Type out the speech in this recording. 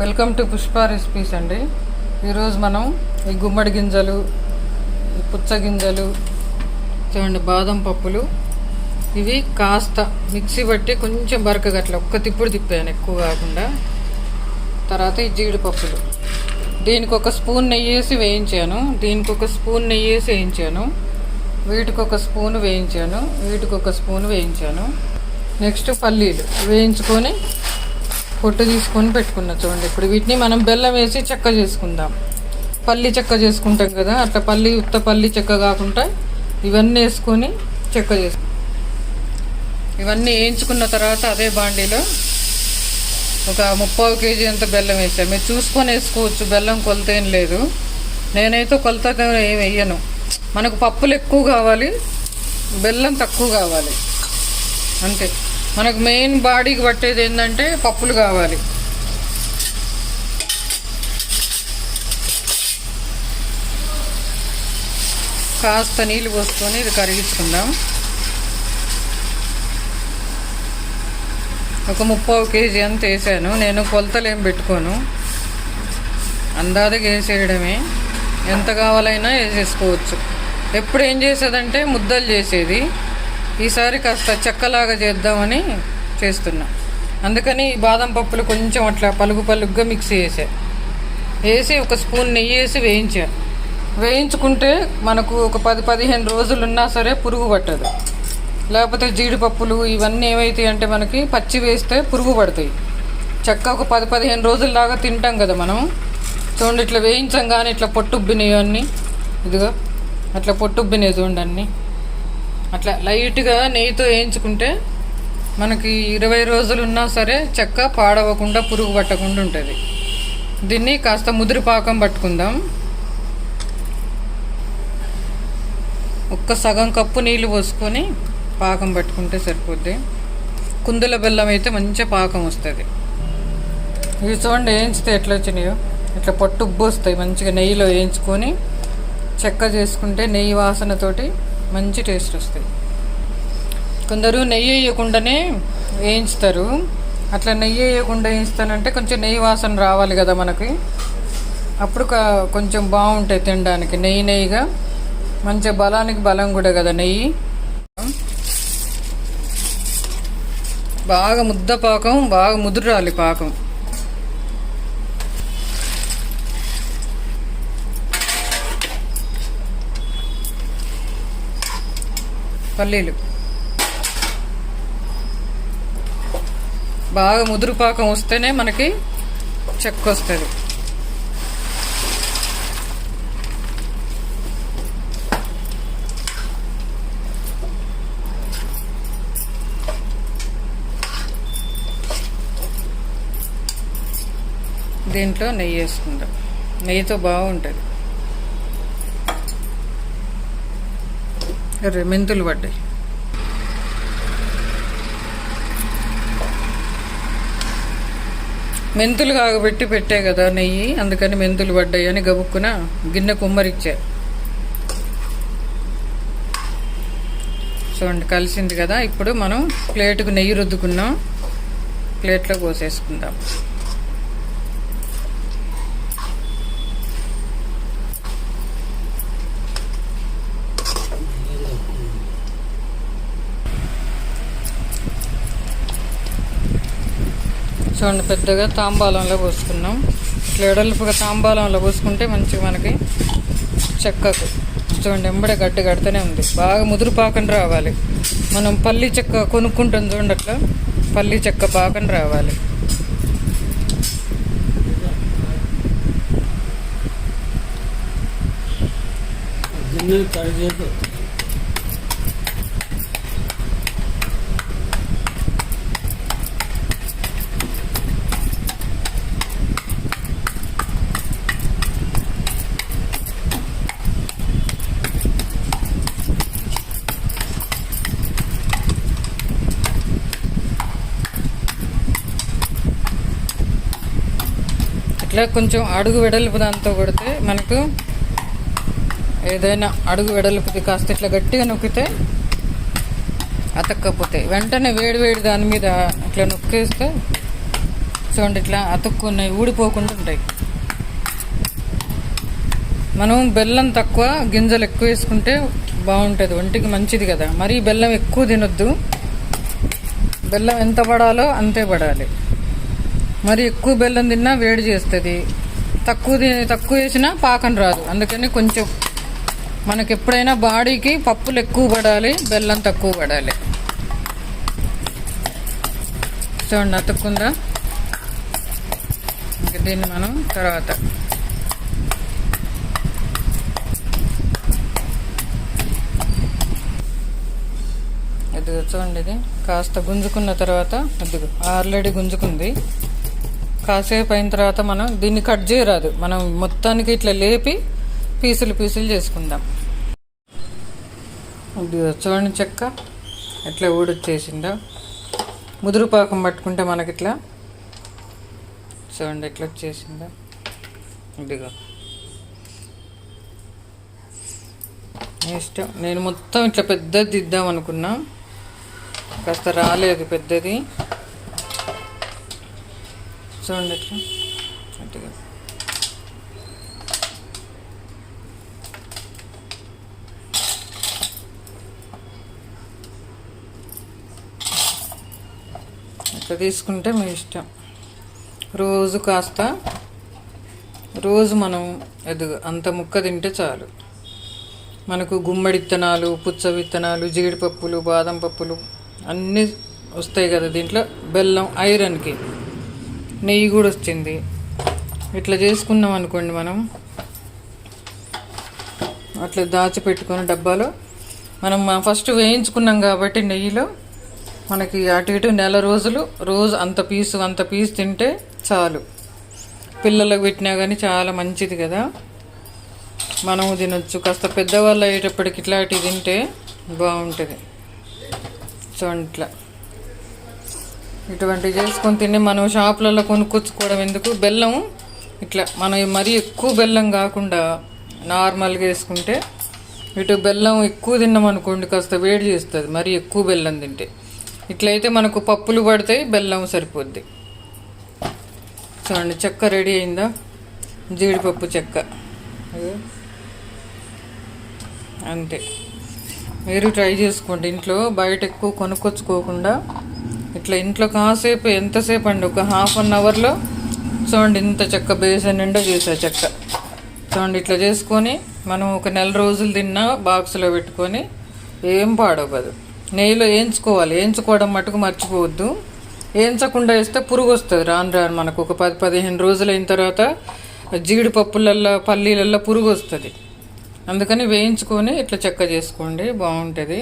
Welcome to Pushpa recipes అండి. ఈరోజు మనం ఈ గుమ్మడి గింజలు పుచ్చగింజలు పుచ్చ గింజలు చూడండి బాదం పప్పులు ఇవి కాస్త మిక్సీ బట్టి కొంచెం బరకగా అట్లా ఒక్క తిప్పుడు తిప్పాను ఎక్కువ కాకుండా. తర్వాత ఈ జీడిపప్పులు. దీనికి ఒక స్పూన్ నెయ్యి వేసి వేయించాను. దీనికి ఒక స్పూన్ నెయ్యి వేసి వేయించాను. వీటికి ఒక స్పూన్ వేయించాను. వీటికి ఒక స్పూన్ వేయించాను. నెక్స్ట్ పల్లీలు వేయించుకొని పొట్టు తీసుకొని పెట్టుకున్నా చూడండి. ఇప్పుడు వీటిని మనం బెల్లం వేసి చెక్క చేసుకుందాం. పల్లి చెక్క చేసుకుంటాం కదా అట్లా పల్లి ఉత్త పల్లి చెక్క కాకుండా ఇవన్నీ వేసుకొని చెక్క చేసుకుంటాం ఇవన్నీ వేయించుకున్న తర్వాత అదే బాండీలో ఒక ముప్పై కేజీ అంత బెల్లం వేసాను మీరు చూసుకొని వేసుకోవచ్చు బెల్లం కొలత ఏం లేదు. నేనైతే కొలత ఏం వేయను. మనకు పప్పులు ఎక్కువ కావాలి బెల్లం తక్కువ కావాలి. అంతే. మనకు మెయిన్ బాడీకి పట్టేది ఏంటంటే పప్పులు కావాలి. కాస్త నీళ్ళు పోసుకొని ఇది కరిగించుకుందాం. ఒక ముప్పై కేజీ అంత వేసాను. నేను కొలతలు ఏం పెట్టుకోను. అందాదగా వేసేయడమే. ఎంత కావాలైనా వేసేసుకోవచ్చు. ఎప్పుడు ఏం చేసేదంటే ముద్దలు చేసేది. ఈసారి కాస్త చెక్కలాగా చేద్దామని చేస్తున్నా. అందుకని ఈ బాదం పప్పులు కొంచెం అట్లా పలుగు పలుగ్గా మిక్స్ చేసా. వేసి ఒక స్పూన్ నెయ్యి వేసి వేయించా. వేయించుకుంటే మనకు ఒక పది పదిహేను రోజులు ఉన్నా సరే పురుగు పట్టదు. లేకపోతే జీడిపప్పులు ఇవన్నీ ఏమవుతాయి అంటే మనకి పచ్చి వేస్తే పురుగు పడతాయి. చెక్క ఒక పది పదిహేను రోజుల దాకా తింటాం కదా మనం చూడండి ఇట్లా వేయించం కానీ ఇట్లా పొట్టుబ్బినాయి అన్నీ. ఇదిగో అట్లా పొట్టుబ్బినవి చూడండి అన్నీ. అట్లా లైట్గా నెయ్యితో వేయించుకుంటే మనకి ఇరవై రోజులు ఉన్నా సరే చెక్క పాడవకుండా పురుగు పట్టకుండా ఉంటుంది. దీన్ని కాస్త ముదిరి పాకం పట్టుకుందాం. ఒక్క సగం కప్పు నీళ్ళు పోసుకొని పాకం పట్టుకుంటే సరిపోద్ది. కుందుల బెల్లం అయితే మంచిగా పాకం వస్తుంది. ఇవి చూడండి వేయించితే ఎట్లా వచ్చినాయో. ఇట్లా పట్టు ఉబ్బొస్తాయి మంచిగా నెయ్యిలో వేయించుకొని చెక్క చేసుకుంటే నెయ్యి వాసనతోటి మంచి టేస్ట్ వస్తాయి కొందరు నెయ్యి వేయకుండానే వేయించుతారు. అట్లా నెయ్యి వేయకుండా వేయిస్తానంటే కొంచెం నెయ్యి వాసన రావాలి కదా మనకి. అప్పుడు కొంచెం బాగుంటాయి తినడానికి. నెయ్యి నెయ్యిగా మంచి బలానికి బలం కూడా కదా నెయ్యి. బాగా ముద్ద పాకం బాగా ముదురాలి పాకం. పల్లీలు. బాగా ముదురు పాకం వస్తేనే మనకి చెక్క వస్తుంది. దీంట్లో నెయ్యి వేసుకుందాం. నెయ్యితో బాగుంటుంది. అరే మెంతులు పడ్డాయి. మెంతులు కాగబెట్టి పెట్టే కదా నెయ్యి అందుకని మెంతులు పడ్డాయి అని గబుక్కున గిన్నె కుమ్మరిచ్చా. చూడండి కలిసింది కదా. ఇప్పుడు మనం ప్లేట్కు నెయ్యి రుద్దుకున్నాం. ప్లేట్లో పోసేసుకుందాం చూడండి పెద్దగా తాంబాలంలో పోసుకున్నాం. ఇట్లా ఎడల్పుగా తాంబాలంలో పోసుకుంటే మంచిగా మనకి చెక్కకు. చూడండి ఎంబడే గడ్డ కడుతూనే ఉంది. బాగా ముదురు పాకం రావాలి. మనం పల్లి చెక్క కొనుక్కుంటాం చూడండి అట్లా. పల్లి చెక్క పాకం రావాలి. కట్ చేసి ఇట్లా కొంచెం అడుగు వెడల్పు దాంతో కొడితే మనకు ఏదైనా అడుగు వెడల్పుది కాస్త ఇట్లా గట్టిగా నొక్కితే అతక్కపోతాయి. వెంటనే వేడి వేడి దాని మీద ఇట్లా నొక్కేస్తే చూడండి ఇట్లా అతుక్కున్నాయి ఊడిపోకుండా ఉంటాయి. మనం బెల్లం తక్కువ గింజలు ఎక్కువ వేసుకుంటే బాగుంటుంది ఒంటికి మంచిది కదా. మరీ బెల్లం ఎక్కువ తినొద్దు. బెల్లం ఎంత పడాలో అంతే పడాలి. మరి ఎక్కువ బెల్లం తిన్నా వేడి చేస్తుంది. తక్కువ తక్కువ వేసినా పాకం రాదు. అందుకని కొంచెం మనకి ఎప్పుడైనా బాడీకి పప్పులు ఎక్కువ పడాలి బెల్లం తక్కువ పడాలి. చూడండి అతుక్కుందా? ఇంకా దీన్ని మనం తర్వాత ఇదిగో చూడండి ఇది. కాస్త గుంజుకున్న తర్వాత ఇదిగో ఆల్రెడీ గుంజుకుంది. కాసేపు అయిన తర్వాత మనం దీన్ని కట్ చేయరాదు. మనం మొత్తానికి ఇట్లా లేపి పీసులు పీసులు చేసుకుందాం. ఇదిగో చూడండి చెక్క. ఎట్లా ఊడొచ్చేసిందో? ముదురు పాకం పట్టుకుంటే మనకి ఇట్లా చూడండి ఎట్లా వచ్చేసిందో? ఇదిగో. నీ ఇష్టం. నేను మొత్తం ఇట్లా పెద్దది దిద్దాం అనుకున్నా కాస్త రాలేదు పెద్దది. చూడండి ఎట్లా? అట్టుగా ఇట్లా తీసుకుంటే మీ ఇష్టం. రోజు కాస్త రోజు మనం ఎదుగు అంత ముక్క తింటే చాలు. మనకు గుమ్మడి విత్తనాలు పుచ్చ విత్తనాలు జీడిపప్పులు బాదం పప్పులు అన్నీ వస్తాయి కదా దీంట్లో. బెల్లం ఐరన్కి. నెయ్యి కూడా వచ్చింది. ఇట్లా చేసుకున్నాం అనుకోండి మనం. అట్లా దాచిపెట్టుకుని డబ్బాలో మనం ఫస్ట్ వేయించుకున్నాం కాబట్టి నెయ్యిలో మనకి అటు ఇటు నెల రోజులు రోజు అంత పీసు అంత పీసు తింటే చాలు. పిల్లలకు పెట్టినా కానీ చాలా మంచిది కదా. మనము తినొచ్చు. కాస్త పెద్దవాళ్ళు అయ్యేటప్పటికి ఇట్లాంటివి తింటే బాగుంటుంది. సో అట్లా. ఇటువంటివి చేసుకొని తిని మనం షాపులలో కొనుక్కొచ్చుకోవడం ఎందుకు? బెల్లం ఇట్లా మనం మరీ ఎక్కువ బెల్లం కాకుండా నార్మల్గా వేసుకుంటే ఇటు బెల్లం ఎక్కువ తిన్నాం అనుకోండి కాస్త వేడి చేస్తుంది మరీ ఎక్కువ బెల్లం తింటే. ఇట్లయితే మనకు పప్పులు పడతాయి బెల్లం సరిపోద్ది. చూడండి చెక్క రెడీ అయిందా? జీడిపప్పు చెక్క. అంతే. మీరు ట్రై చేసుకోండి. ఇంట్లో బయట ఎక్కువ కొనుక్కొచ్చుకోకుండా ఇట్లా ఇంట్లో కాసేపు ఎంతసేపు అండి? ఒక హాఫ్ అన్ అవర్లో? చూడండి ఇంత చెక్క బేసన్ నిండా చేసా చెక్క. చూడండి ఇట్లా చేసుకొని మనం ఒక నెల రోజులు తిన్నా బాక్స్లో పెట్టుకొని ఏం పాడవదు నెయ్యిలో వేయించుకోవాలి వేయించుకోవడం మటుకు మర్చిపోవద్దు. వేయించకుండా వేస్తే పురుగు వస్తుంది. రాను రాను మనకు ఒక పది పదిహేను రోజులు అయిన తర్వాత జీడిపప్పులల్లో పల్లీలల్లో పురుగు వస్తుంది. అందుకని వేయించుకొని ఇట్లా చెక్క చేసుకోండి. బాగుంటుంది.